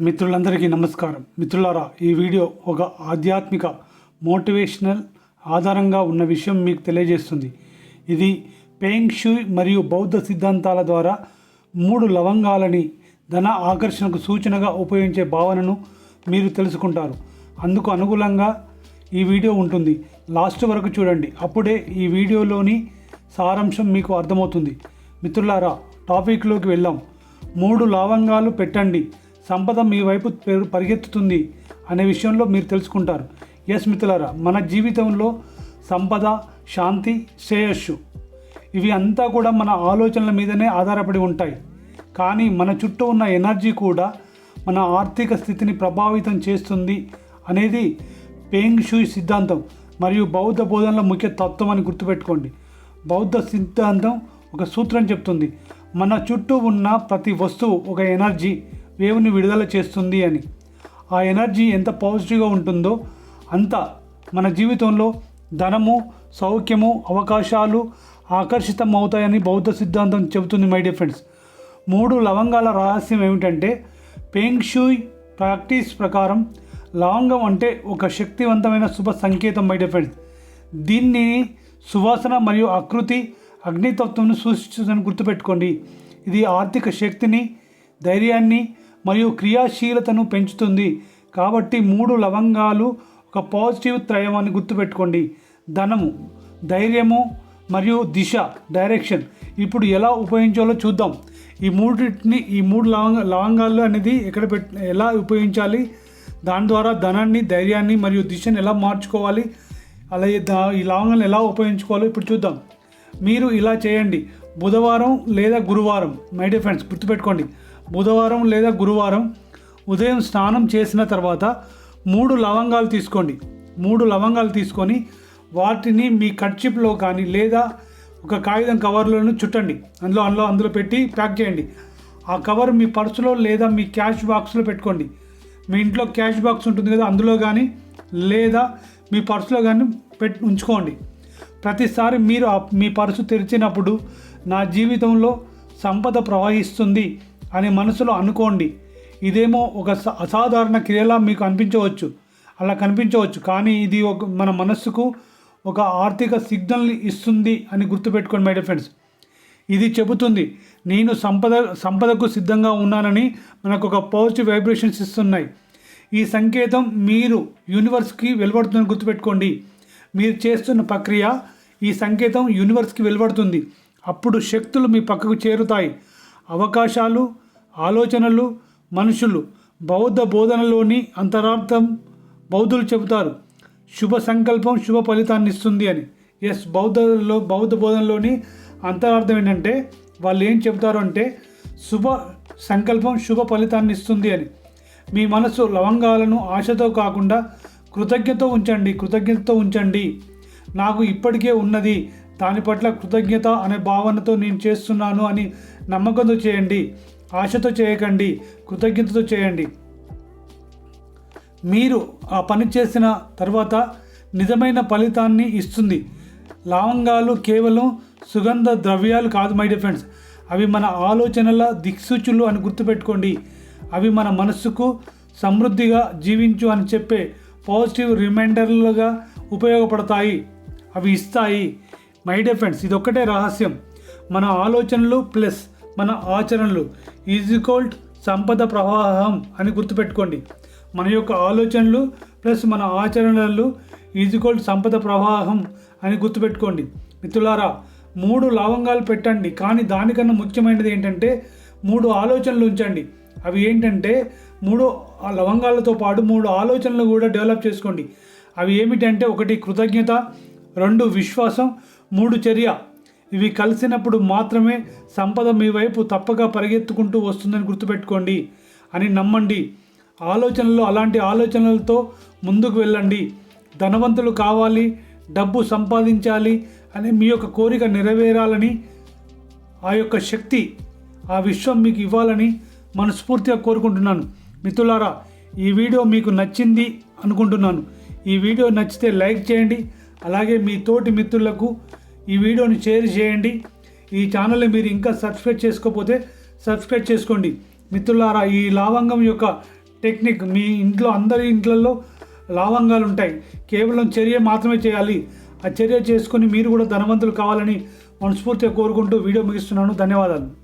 మిత్రులందరికీ నమస్కారం. మిత్రులారా ఈ వీడియో ఒక ఆధ్యాత్మిక మోటివేషనల్ ఆధారంగా ఉన్న విషయం మీకు తెలియజేస్తుంది. ఇది పేంగ్ షూయ్ మరియు బౌద్ధ సిద్ధాంతాల ద్వారా మూడు లవంగాలని ధన ఆకర్షణకు సూచనగా ఉపయోగించే భావనను మీరు తెలుసుకుంటారు. అందుకు అనుకూలంగా ఈ వీడియో ఉంటుంది. లాస్ట్ వరకు చూడండి. అప్పుడే ఈ వీడియోలోని సారాంశం మీకు అర్థమవుతుంది. మిత్రులారా టాపిక్లోకి వెళ్ళాం. మూడు లవంగాలు పెట్టండి. సంపద మీ వైపు పరిగెత్తుతుంది అనే విషయంలో మీరు తెలుసుకుంటారు. ఎస్ మిత్రులారా మన జీవితంలో సంపద శాంతి శ్రేయస్సు ఇవి అంతా కూడా మన ఆలోచనల మీదనే ఆధారపడి ఉంటాయి. కానీ మన చుట్టూ ఉన్న ఎనర్జీ కూడా మన ఆర్థిక స్థితిని ప్రభావితం చేస్తుంది అనేది పేంగ్ షూయ్ సిద్ధాంతం మరియు బౌద్ధ బోధనల ముఖ్య తత్వం అని గుర్తుపెట్టుకోండి. బౌద్ధ సిద్ధాంతం ఒక సూత్రం చెప్తుంది. మన చుట్టూ ఉన్న ప్రతి వస్తువు ఒక ఎనర్జీ వేవ్ని విడుదల చేస్తుంది అని. ఆ ఎనర్జీ ఎంత పాజిటివ్గా ఉంటుందో అంత మన జీవితంలో ధనము సౌఖ్యము అవకాశాలు ఆకర్షితం అవుతాయని బౌద్ధ సిద్ధాంతం చెబుతుంది మై డియర్ ఫ్రెండ్స్ మూడు లవంగాల రహస్యం ఏమిటంటే పేంగ్ షూయ్ ప్రాక్టీస్ ప్రకారం లవంగం అంటే ఒక శక్తివంతమైన శుభ సంకేతం మై డియర్ ఫ్రెండ్స్ దీన్ని సువాసన మరియు ఆకృతి అగ్నితత్వంను సూచిస్తుందని గుర్తుపెట్టుకోండి. ఇది ఆర్థిక శక్తిని ధైర్యాన్ని మరియు క్రియాశీలతను పెంచుతుంది. కాబట్టి మూడు లవంగాలు ఒక పాజిటివ్ త్రయం అని గుర్తుపెట్టుకోండి. ధనము ధైర్యము మరియు దిశ డైరెక్షన్. ఇప్పుడు ఎలా ఉపయోగించాలో చూద్దాం. ఈ మూడింటిని ఈ మూడు లవంగ లవంగాలు అనేది ఎక్కడ పెట్ ఎలా ఉపయోగించాలి? దాని ద్వారా ధనాన్ని ధైర్యాన్ని మరియు దిశను ఎలా మార్చుకోవాలి? అలాగే దా ఈ లవంగాలను ఎలా ఉపయోగించుకోవాలో ఇప్పుడు చూద్దాం. మీరు ఇలా చేయండి. బుధవారం లేదా గురువారం మై డియర్ ఫ్రెండ్స్ గుర్తుపెట్టుకోండి. బుధవారం లేదా గురువారం ఉదయం స్నానం చేసిన తర్వాత మూడు లవంగాలు తీసుకోండి. మూడు లవంగాలు తీసుకొని వాటిని మీ కట్చిప్లో కానీ లేదా ఒక కాగితం కవర్లను చుట్టండి. అందులో అందులో అందులో పెట్టి ప్యాక్ చేయండి. ఆ కవర్ మీ పర్సులో లేదా మీ క్యాష్ బాక్స్లో పెట్టుకోండి. మీ ఇంట్లో క్యాష్ బాక్స్ ఉంటుంది కదా అందులో కానీ లేదా మీ పర్సులో కానీ పెట్టి ఉంచుకోండి. ప్రతిసారి మీరు మీ పర్సు తెరిచినప్పుడు నా జీవితంలో సంపద ప్రవహిస్తుంది అని మనసులో అనుకోండి. ఇదేమో ఒక స- అసాధారణ క్రియలా మీకు అనిపించవచ్చు. అలా కనిపించవచ్చు. కానీ ఇది ఒక మన మనస్సుకు ఒక ఆర్థిక సిగ్నల్ని ఇస్తుంది అని గుర్తుపెట్టుకోండి మై ఫ్రెండ్స్. ఇది చెబుతుంది నేను సంపద సంపదకు సిద్ధంగా ఉన్నానని మనకు ఒక పాజిటివ్ వైబ్రేషన్స్ ఇస్తున్నాయి. ఈ సంకేతం మీరు యూనివర్స్కి వెలువడుతుందని గుర్తుపెట్టుకోండి. మీరు చేస్తున్న ప్రక్రియ ఈ సంకేతం యూనివర్స్కి వెలువడుతుంది. అప్పుడు శక్తులు మీ పక్కకు చేరుతాయి. అవకాశాలు ఆలోచనలు మనుషులు బౌద్ధ బోధనలోని అంతరార్థం బౌద్ధులు చెబుతారు. శుభ సంకల్పం శుభ ఫలితాన్ని ఇస్తుంది అని. ఎస్ బౌద్ధలో బౌద్ధ బోధనలోని అంతరార్థం ఏంటంటే వాళ్ళు ఏం చెబుతారు అంటే శుభ సంకల్పం శుభ ఫలితాన్ని ఇస్తుంది అని. మీ మనసు లవంగాలను ఆశతో కాకుండా కృతజ్ఞత ఉంచండి కృతజ్ఞతతో ఉంచండి. నాకు ఇప్పటికే ఉన్నది దాని పట్ల కృతజ్ఞత అనే భావనతో నేను చేస్తున్నాను అని నమ్మకంతో చేయండి ఆశతో చేయకండి కృతజ్ఞతతో చేయండి. మీరు ఆ పని చేసిన తర్వాత నిజమైన ఫలితాన్ని ఇస్తుంది. లవంగాలు కేవలం సుగంధ ద్రవ్యాలు కాదు మై డియర్ ఫ్రెండ్స్ అవి మన ఆలోచనల దిక్సూచులు అని గుర్తుపెట్టుకోండి. అవి మన మనస్సుకు సమృద్ధిగా జీవించు అని చెప్పే పాజిటివ్ రిమైండర్లుగా ఉపయోగపడతాయి. అవి ఇస్తాయి. మై డియర్ ఫ్రెండ్స్ ఇదొక్కటే రహస్యం. మన ఆలోచనలు ప్లస్ మన ఆచరణలు. ఈజ్ ఈక్వల్డ్ సంపద ప్రవాహం అని గుర్తుపెట్టుకోండి. మన యొక్క ఆలోచనలు ప్లస్ మన ఆచరణలు ఈజ్ ఈక్వల్డ్ సంపద ప్రవాహం అని గుర్తుపెట్టుకోండి. మిత్రులారా మూడు లవంగాలు పెట్టండి. కానీ దానికన్నా ముఖ్యమైనది ఏంటంటే మూడు ఆలోచనలు ఉంచండి. అవి ఏంటంటే మూడు లవంగాలతో పాటు మూడు ఆలోచనలు కూడా డెవలప్ చేసుకోండి. అవి ఏమిటంటే ఒకటి కృతజ్ఞత రెండు విశ్వాసం మూడు చర్య. ఇవి కలిసినప్పుడు మాత్రమే సంపద మీ వైపు తప్పక పరిగెత్తుకుంటూ వస్తుందని గుర్తుపెట్టుకోండి. అని నమ్మండి. ఆలోచనలు అలాంటి ఆలోచనలతో ముందుకు వెళ్ళండి. ధనవంతులు కావాలి డబ్బు సంపాదించాలి అని మీ యొక్క కోరిక నెరవేరాలని ఆ యొక్క శక్తి ఆ విశ్వం మీకు ఇవ్వాలని మనస్ఫూర్తిగా కోరుకుంటున్నాను. మిత్రులారా ఈ వీడియో మీకు నచ్చింది అనుకుంటున్నాను. ఈ వీడియో నచ్చితే లైక్ చేయండి. అలాగే మీ తోటి మిత్రులకు ఈ వీడియోని షేర్ చేయండి. ఈ ఛానల్ని మీరు ఇంకా సబ్స్క్రైబ్ చేసుకోకపోతే సబ్స్క్రైబ్ చేసుకోండి. మిత్రులారా ఈ లావంగం యొక్క టెక్నిక్ మీ ఇంట్లో అందరి ఇంట్లలో లావంగాలు ఉంటాయి. కేవలం చర్య మాత్రమే చేయాలి. ఆ చర్య చేసుకొని మీరు కూడా ధనవంతులు కావాలని మనస్ఫూర్తిగా కోరుకుంటూ వీడియో ముగిస్తున్నాను. ధన్యవాదాలు.